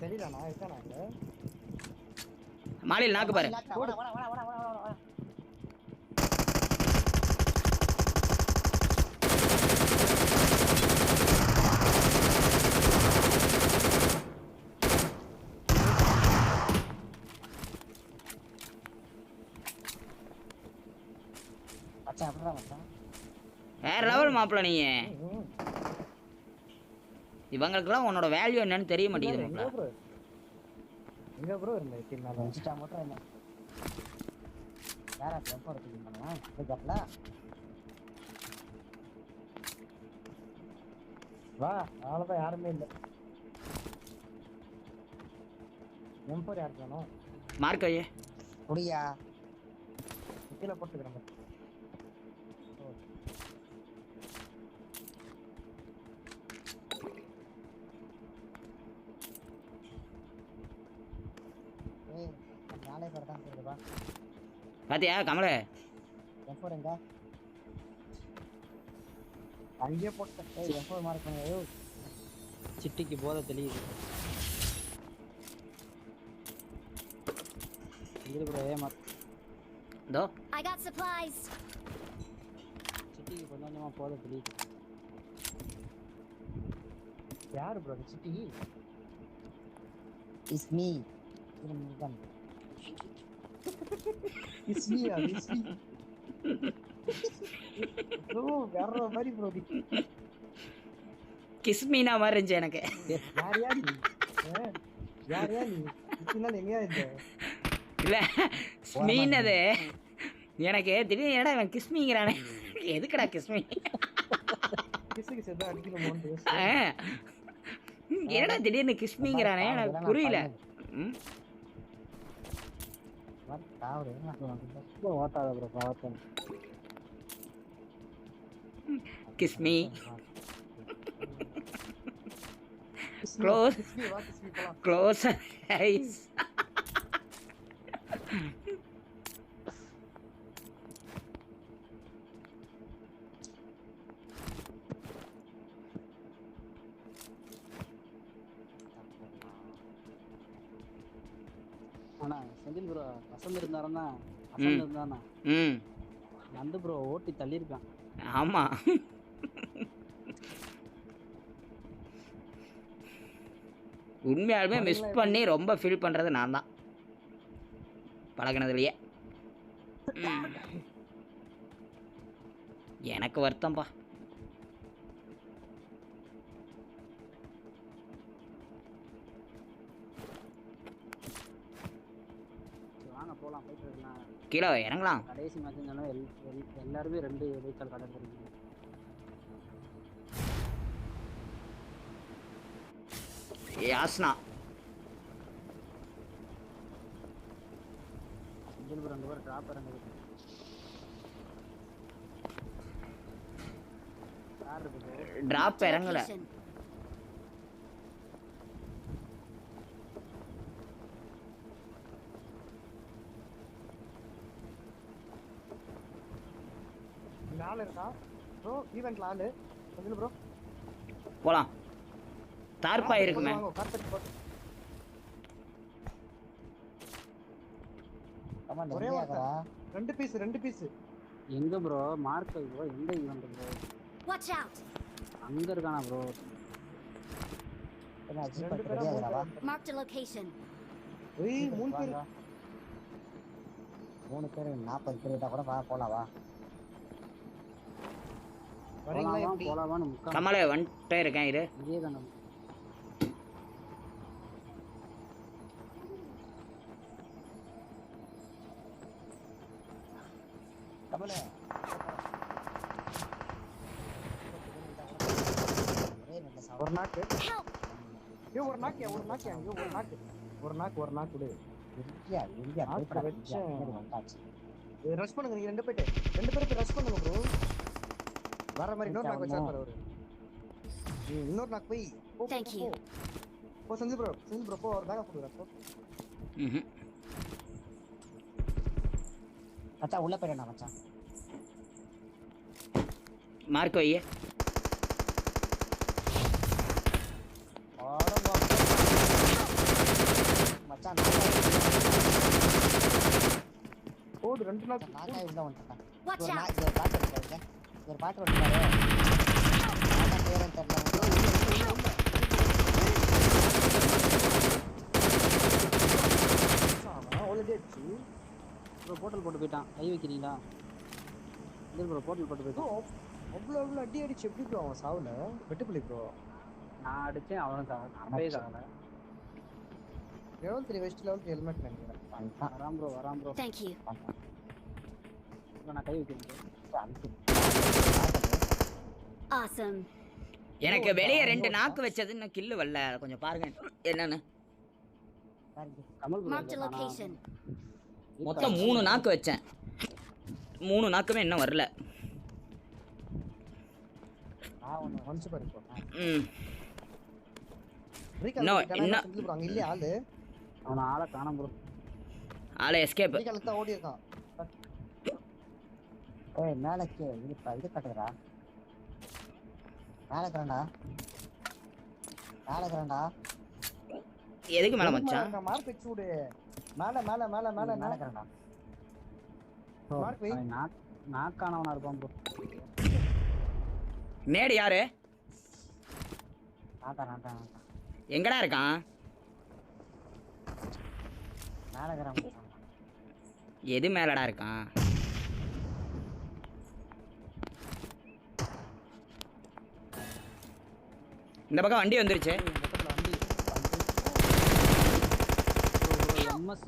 தெரியல நான் இருக்கானா இங்க. மாலையில் நாக்கு பாரு. வேற லெவல் மாப்பிள்ள நீ ம். இவங்களுக்கெல்லாம் உன்னோட வேல்யூ என்னன்னு தெரிய மாட்டேங்குது ப்ரோ எங்க ப்ரோ இருந்த டீம் மேல மட்டும் என்ன? யாரா எப்போ கட்டல வா அவ்வளவுதான் யாருமே இல்ல. எம்பர் யாருக்கு வேணும்? மார்க் ஐயே. குடியா கீழே போட்டுக்கிறேன் ஏய் நாளே பேர் தான் இருக்குதுப்பா பாத்தியா கமல? அங்கேயே எஃபோர் மார்க் பண்ணி. சிட்டிக்கு போதை தெரியுது ப்ரோ ஏமா இதோ. I got supplies. சிட்டிக்கு கொஞ்சம் கொஞ்சமாக போதை தெரியுது யாரு ப்ரோ சிட்டி? இஸ் மீ திரும்பன் இஸ்மி அது இஸ்மி ப்ரோ வேற மாதிரி ப்ரோ கிஸ்மீனா மாதிரி இருந்துச்சு எனக்கு. யார் யார் நீ? யார் யார் நீ? இத்தனை எங்கேயா இருந்த? இல்ல மீன் அது எனக்கு திடீர்னு என்னடா இவன் கிஸ்மிங்கிறானே எதுக்குடா கிஸ்மி. என்னடா திடீர்னு கிஸ்மிங்கிறானே எனக்கு புரியல. ம் தாவரு ரொம்ப ஓட்டாத ப்ரோ பார்த்தேன் kiss me close kiss me ஆனா செந்தில் ப்ரோ வசந்த் இருந்தாருன்னா வசந்த் இருந்தானா? ம். நந்து ப்ரோ ஓட்டி தள்ளியிருக்கான். ஆமா. உண்மையாலுமே மிஸ் பண்ணி ரொம்ப ஃபீல் பண்றது நான் தான். பழகினதுலயே. எனக்கு வருத்தம்பா. கீழே இறங்கலாம். கடைசி இருந்தாலும் எல் எல்- எல்லாருமே ரெண்டு வெஹிக்கல் கடை போறீங்க யாஸ்னா ப்ரோ ரெண்டு பேர் ட்ராப் இறங்குது. டிராப் இறங்கல Location. இங்க ஆள் இருக்கா ப்ரோ ஈவெண்ட்ல ஆளு. கொஞ்சம் ப்ரோ போலாம். தார்ப்பா இருக்குமே. ஒரே ரெண்டு பீஸ் ரெண்டு பீஸ் எங்க ப்ரோ மார்க் ப்ரோ எங்க ஈவெண்ட் ப்ரோ Watch out. அங்க இருக்கானா ப்ரோ? Marked a location. ஏய் மூணு பேர். மூணு பேர் நாற்பது பேர் கிட்ட கூட வா போலாம் வா வரீங்களா போலாமா எப்படி போலாமான்னு முக்கா கமலே வந்துட்டே இருக்கேன் இரு. கமலே. ஒரே சாவு ஒரு நாக்கு. ஒரு நாக்கியா ஒரு நாக்கியா ஐயோ ஒரு நாக்கு. ஒரு நாக்கு ஒரு நாக்கு விடு. பின்னாடி வந்தாச்சு. ரஷ் பண்ணுங்க நீங்க ரெண்டு பேர்ட்டு. ரெண்டு பேருக்கு ரஷ் பண்ணுங்க ப்ரோ வர மாதிரி இன்னொரு நாக்கு வச்சார் பாரு அவரு. இன்னொரு நாக்கு போய். தேங்க் யூ போ செஞ்சு ப்ரோ செஞ்சு ப்ரோ போ ஒரு பேக் அப் கொடுறா போ. ம் அத்தா உள்ள போயிடணும் மச்சான். மார்க் வையே மச்சான் ஓடு ரெண்டு நாள் நாக்காய் உள்ள வந்துட்டான் வாட்ச் அவுட் ஒரு பாட்டு இருக்காரு ஒரு பாட்டு வந்துட்டாரு நாக்கா பேரும் தெரியல ஆல்ரெடி அடிச்சு. ப்ரோ போட்டல் போட்டு போயிட்டான். கை வைக்கிறீங்களா? இல்லை ப்ரோ போட்டல் போட்டு ப்ரோ போயிட்டான் அவ்வளோ அவ்வளோ அடி அடிச்சு எப்படி ப்ரோ அவன் சாவுல வெட்டுப்புள்ளி ப்ரோ. நான் அடிச்சேன் அவனும் சாக அப்பயே சாகல level three vest level three helmet நினைக்கிறேன். வரான் ப்ரோ வரான் ப்ரோ. Thank you. ப்ரோ நான் கை வைக்கிறேன். எனக்கு வெளியே ரெண்டு நாக்கு வச்சது இன்னும் கில்லு வரல. கொஞ்சம் பாருங்க. என்னன்னு. மொத்தம் மூணு நாக்கு வச்சேன். மூணு நாக்குமே இன்னும் வரல. ஆளு? அவனை ஆளை காணோம் ப்ரோ. ஆளை எஸ்கேப் ஓடி இருக்கான் ஏய் மேலே கே இது ப- இது கட்டுறா மேலே இருக்கிறேன்டா மேலே இருக்கிறேன்டா எதுக்கு மேலே மச்சான்? மார்க் வச்சு விடு. மேல மேல மேல மேல மேலே இருக்கிறேன்டா மார்க் வை. நாக் நாக்கானவனா இருப்பான் ப்ரோ நேடு யாரு? நாட்டா நாட்டா நாட்டா எங்கடா இருக்கான்? மேலே இருக்கிறேன் எது மேலடா இருக்கான்? இந்த பக்கம் வண்டி வந்துருச்சு. எம்எஸ்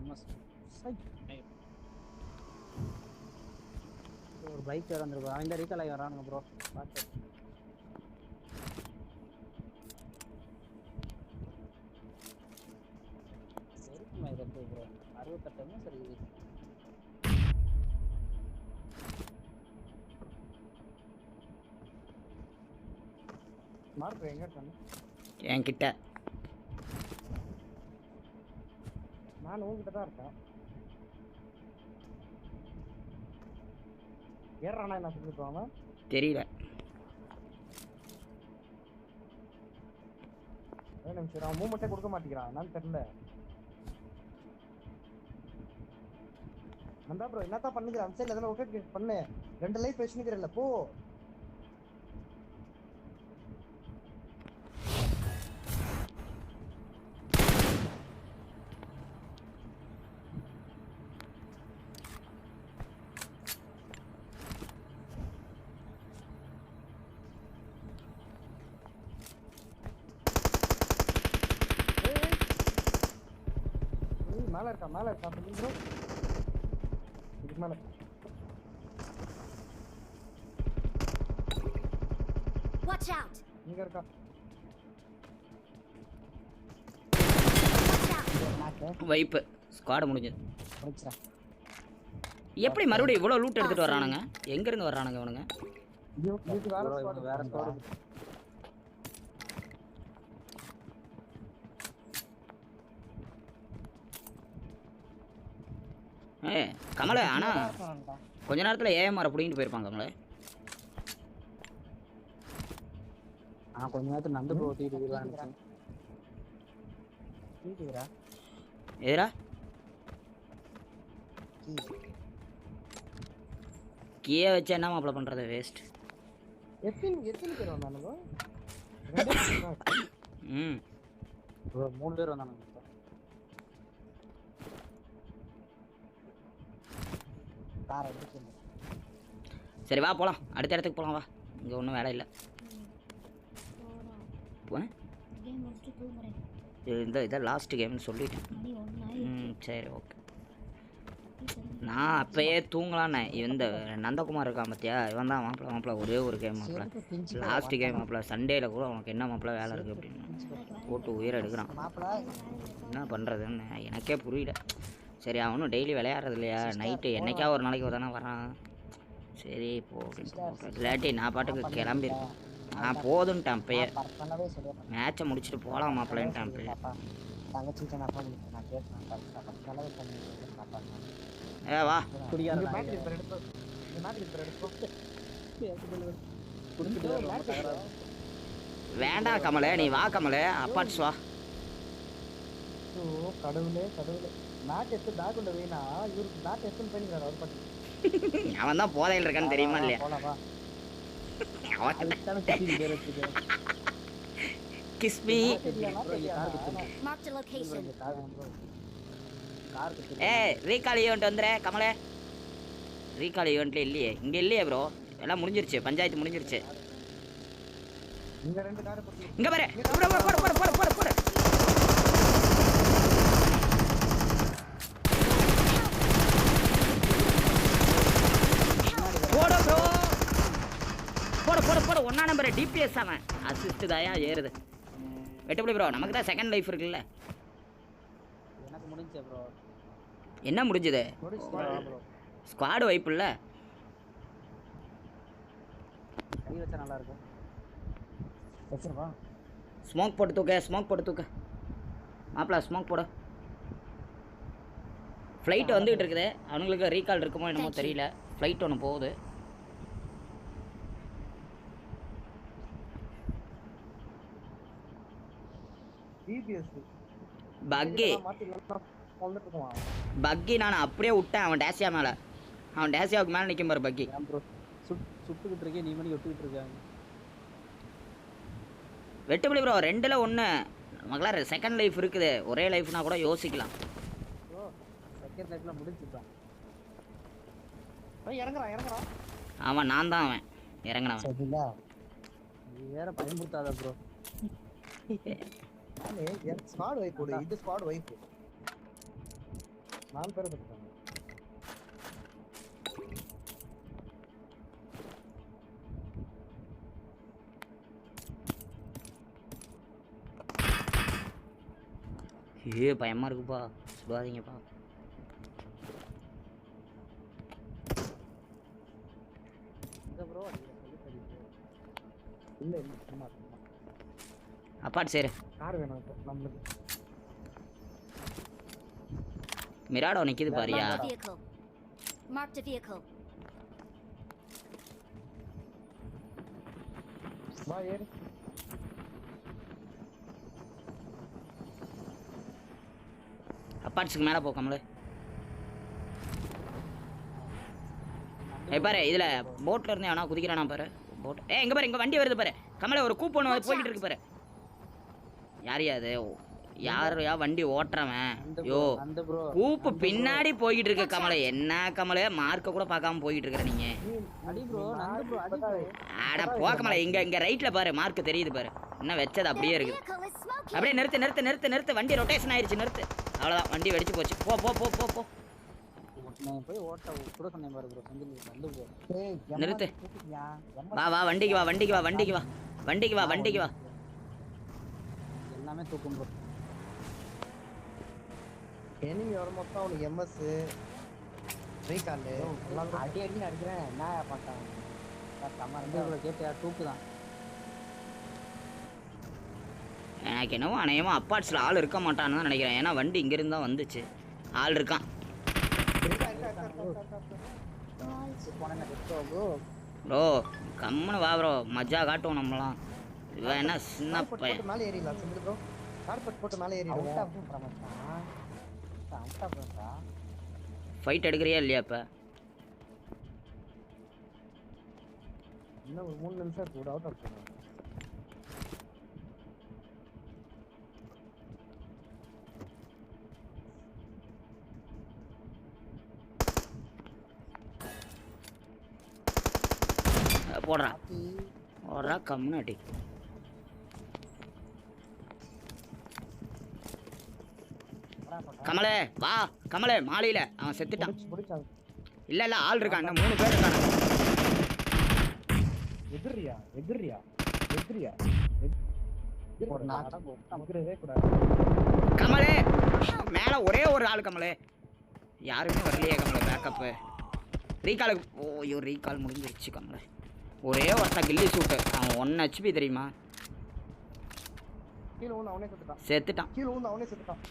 எம்எஸ் ஒரு பைக் வேற அவன் இந்த ரீகால் ஆகி வரானுங்க ப்ரோ. பார்த்து இருக்குமா இது ப்ரோ. அறுபத்தெட்டு எம்எஸ் இருக்குது. மார்க் எங்க இருக்கானு என்கிட்ட. நான் உங்ககிட்ட தான் இருக்கேன். ஏறானா என்ன சொல்லிட்டு தெரியல. நிமிஷம் அவன் மூமெண்ட்டே கொடுக்க மாட்டேங்கிறான். என்னன்னு தெரியல. நந்தா ப்ரோ என்னத்தான் பண்ணுகிற? அந்த சைடில் எதனா ஒர்க் பண்ணு. ரெண்டு லைஃப் வச்சுக்கிறல்ல போ. மேல இருக்கா? மேல இருக்கா? ப்ரோ இதுக்கு மேல. Watch out! இங்க இருக்கா? வைப்பு. ஸ்குவாடு முடிஞ்சது. எப்படி மறுபடியும் இவ்வளோ லூட் எடுத்துட்டு வர்றானுங்க? எங்கேருந்து வர்றானுங்க இவனுங்க? வேற Bro, ஏ கமலை ஆனால். கொஞ்ச நேரத்தில் ஏஎம்ஆரை பிடிங்கிட்டு போயிருப்பாங்க கமலை நான் கொஞ்ச நேரத்துல நந்து ப்ரோ ஓட்டிட்டு கீழேடா. எதிரா கீழே. வச்சு என்ன மாப்பிள பண்ணுறது வேஸ்ட் எத்தனை எத்தனை பேர் வந்தானுங்க. ம் மூணு பேர் வந்தானுங்க காரை சரி வா போகலாம் அடுத்த இடத்துக்கு போகலாம் வா. இங்கே ஒன்றும் வேலை இல்லை. போ- கேம் முடிச்சுட்டு தூங்குறேன். இது இந்த இதை லாஸ்ட் கேம்னு சொல்லிட்டேன் சரி ஓகே நான் அப்பயே தூங்கலான்னே இந்த நந்தகுமார் இருக்கான் பார்த்தியா இவன் தான் மாப்பிள மாப்பிள ஒரே ஒரு கேம் மாப்பிள செருப்பு பிஞ்சு லாஸ்ட் கேம் மாப்பிள சண்டேல கூட உனக்கு என்ன மாப்பிள வேலை இருக்குது அப்படின்னு. போட்டு உயிரை எடுக்கிறான். மாப்பிள்ள. என்ன பண்ணுறதுன்னு எனக்கே புரியல. சரி அவனும் டெய்லி விளையாடுறது இல்லையா நைட்டு என்னைக்கா ஒரு நாளைக்கு தானே வரான்? சரி போ. இல்லாட்டி நான் பாட்டுக்கு கிளம்பி நான் போதுன்ட்டான் சொல்லிடுறேன் மேட்சை முடிச்சுட்டு போகலாம் மாப்பிள்ளன்ட்டான் பண்ணேன் ஏ வா. வேண்டாம் கமலே நீ வா கமலே அப்பாட்ஸ் வா ஓ கடவுளே கடவுளே. நாட்டு எடுத்து பேக் உள்ள வேணா. இவருக்கு நாட்டு எடுத்து பண்ணிக்கிறாரு அவர் பாட்டு அவன் தான் போதையில் இருக்கான்னு தெரியுமா இல்லையா? குத்துருக்கு. ஏ ரீகால் ஈவெண்ட் வந்துரு கமலே. ரீகால் ஈவெண்ட்ல இல்லையே. இங்க இல்லையே ப்ரோ எல்லாம் முடிஞ்சிருச்சு. பஞ்சாயத்து முடிஞ்சிருச்சு. இங்க ரெண்டு காரை பத்தி இங்க பாரு. போடு போடு போடு போடு போடு போடு போடு ப்ரோ போடு போடு ஒன்னா நம்பர் டிபிஎஸ் அவன். அசிஸ்ட் தாயா ஏறுது? வெட்டுப்படி ப்ரோ நமக்கு தான் செகண்ட் லைஃப் இருக்குல்ல. எனக்கு முடிஞ்சே ப்ரோ என்ன முடிஞ்சது? ப்ரோ ஸ்குவாடு வைப்பு இல்லை? கை வச்சா நல்லா இருக்கும். வச்சிருவா? ஸ்மோக் போட்டு தூக்க ஸ்மோக் போட்டு தூக்க. மாப்பிள ஸ்மோக் போடு. ஃப்ளைட் வந்துகிட்டு இருக்குது. அவங்களுக்கு ரீகால் இருக்குமோ என்னமோ தெரியல. ஃப்ளைட் ஒன்று போகுது. டிபிஎஸ் பக்கி. பக்கி நான் அப்படியே விட்டேன். அவன் டேசியா மேலே. அவன் டேசியாவுக்கு மேலே நிற்கும் பாரு பக்கி. சுட்டுக்கிட்டு இருக்கேன் நீ மணி ஒட்டுக்கிட்டு இருக்காங்க வெட்டுப்படி ப்ரோ ரெண்டில் ஒன்று நமக்குலாம் செகண்ட் லைஃப் இருக்குது. ஒரே லைஃப்னா கூட யோசிக்கலாம். ப்ரோ செகண்ட் லைஃப்ல முடிஞ்சுட்டான். இறங்குறான் இறங்குறான். அவன் நான் தான் அவன். இறங்கினவன். வேற பயமுறுத்தாத ப்ரோ நானே ஸ்குவாட் வைப் போடு. இது ஸ்குவாட் வைப் நாலு பேர் இருக்காங்க. ஏ பயமாக இருக்குப்பா. சுடாதீங்கப்பா இல்ல இல்ல சும்மா சும்மா அப்பாட் சரி. கார் வேணும் இப்போ நம்மளுக்கு. மிராடோ நிற்கிது பாரியா. Marked a vehicle. வா ஏறு. அப்பாட்ஸுக்கு மேலே போ கமலு. ஏய் பாரு இதில் போட்டில் இருந்து எவனா குதிக்கிறானா பாரு. போட் ஏ இங்கே பாரு இங்கே வண்டி வருது பாரு. கமல ஒரு கூப்பன் வந்து போய்கிட்டு இருக்கு பாரு. யாரையா அது? யாரையா வண்டி ஓட்டுறவன். யோ கூப்பு பின்னாடி போய்கிட்டு இருக்கு கமல. என்ன கமல? மார்க்க கூட பார்க்காம போய்கிட்டு இருக்கிற நீங்க அடி ப்ரோ நந்து ப்ரோ அடி ப்ரோ ஆட போ கமல. இங்க இங்க ரைட்ல பாரு. மார்க் தெரியுது பாரு. இன்னும் வச்சது? அப்படியே இருக்கு. அப்படியே நிறுத்து நிறுத்து நிறுத்து நிறுத்து. வண்டி ரொட்டேஷன் ஆயிருச்சு நிறுத்து. அவ்வளோதான் வண்டி வெடிச்சு போச்சு. போ போ போ போ போ. நிறுத்து. வா வா வண்டிக்கு வா வண்டிக்கு வா. வண்டிக்கு வா வண்டிக்கு வா. வண்டிக்கு வா எல்லாமே தூக்கும் ப்ரோ எனிமி வர மொத்தம் அவனுக்கு எம்எஸ் ரீகால் அடி அடி அடிக்கிறேன். என்ன பார்த்தான் நந்து ப்ரோ கேட்டியா தூக்கு தான் எனக்கு என்னவோ அநேகமாக அப்பாட்ஸில் ஆள் இருக்க மாட்டான்னு தான் நினைக்கிறேன். ஏன்னா வண்டி இங்கேருந்து தான் வந்துச்சு. ஆள் இருக்கான். ப்ரோ கம்முன்னு வா ப்ரோ. மஜா காட்டுவோம் நம்மலாம் இவன் என்ன சின்ன பையன். போட்டு மேலே ஏறிடலாம் சிம்பிள் ப்ரோ கார்பெட் போட்டு மேலே அவுட் ஏறிடலாம் ஆஃப் பிரமச்சான் அவுட் ஆஃப் பிரமச்சா ஃபைட் எடுக்கிறியா இல்லையா இப்போ? இன்னும் ஒரு மூணு நிமிஷம் இருக்கு ஒரு அவுட் ஆஃப் போடுறா போடுறா கம்முன்னு அடி. கமலே வா. கமலே மாலையில். அவன் செத்துட்டான். இல்லை இல்லை ஆள் இருக்கான். மூணு பேர் இருக்காங்க. எதிரியா எதிரியா எதிரியா கமலே! மேலே ஒரே ஒரு ஆள் கமலே. யாருமே வரலையே கமலே பேக்கப்பு ரீகாலுக்கு ஓ ஐயோ ரீகால் முடிஞ்சிருச்சு கமலே. ஒரே ஒருத்தன் கில்லி சூட்டு. அவன் ஒன் ஹெச்பி தெரியுமா? கீழே ஊந்து அவனே செத்துட்டான். செத்துட்டான். கீழே அவனே செத்துட்டான்.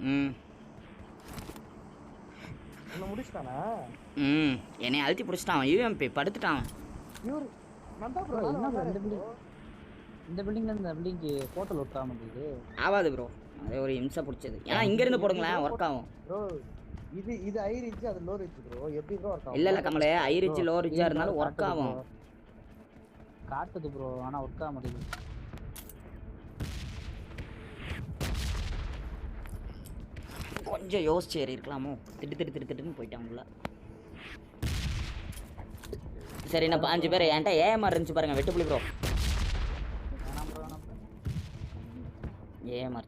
ம். முடிச்சிட்டானா? ம் என்னை அழுத்தி பிடிச்சிட்டான் அவன் யூஎம்பி படுத்துட்டான். இந்த பில்டிங்ல இந்த பில்டிங்க்கு போர்ட்டல் ஒட்டாம முடியுது ஆகாது ப்ரோ அது ஒரு இம்சை பிடிச்சது. ஏன்னா இங்கேருந்து போடுங்களேன் ஒர்க் ஆகும். ப்ரோ இது இது ஹை ரிச் அது லோ ரிச் ப்ரோ எப்படி ப்ரோ ஒர்க் இல்லை இல்லை கமலே ஹை ரிச் லோ ரிச்சாக இருந்தாலும் ஒர்க் ஆகும். காட்டுது ப்ரோ ஆனா ஒர்க் ஆக மாட்டேங்குது கொஞ்சம் யோசிச்சு ஏறி இருக்கலாமோ திட்டு திட்டு திட்டு திட்டுன்னு போயிட்டாங்களா சரி நான் பாஞ்சு பேர் என்கிட்ட ஏஎம்ஆர் இருந்துச்சு பாருங்க வெட்டுப்புலி ப்ரோ ப்ரோ ஏஎம்ஆர்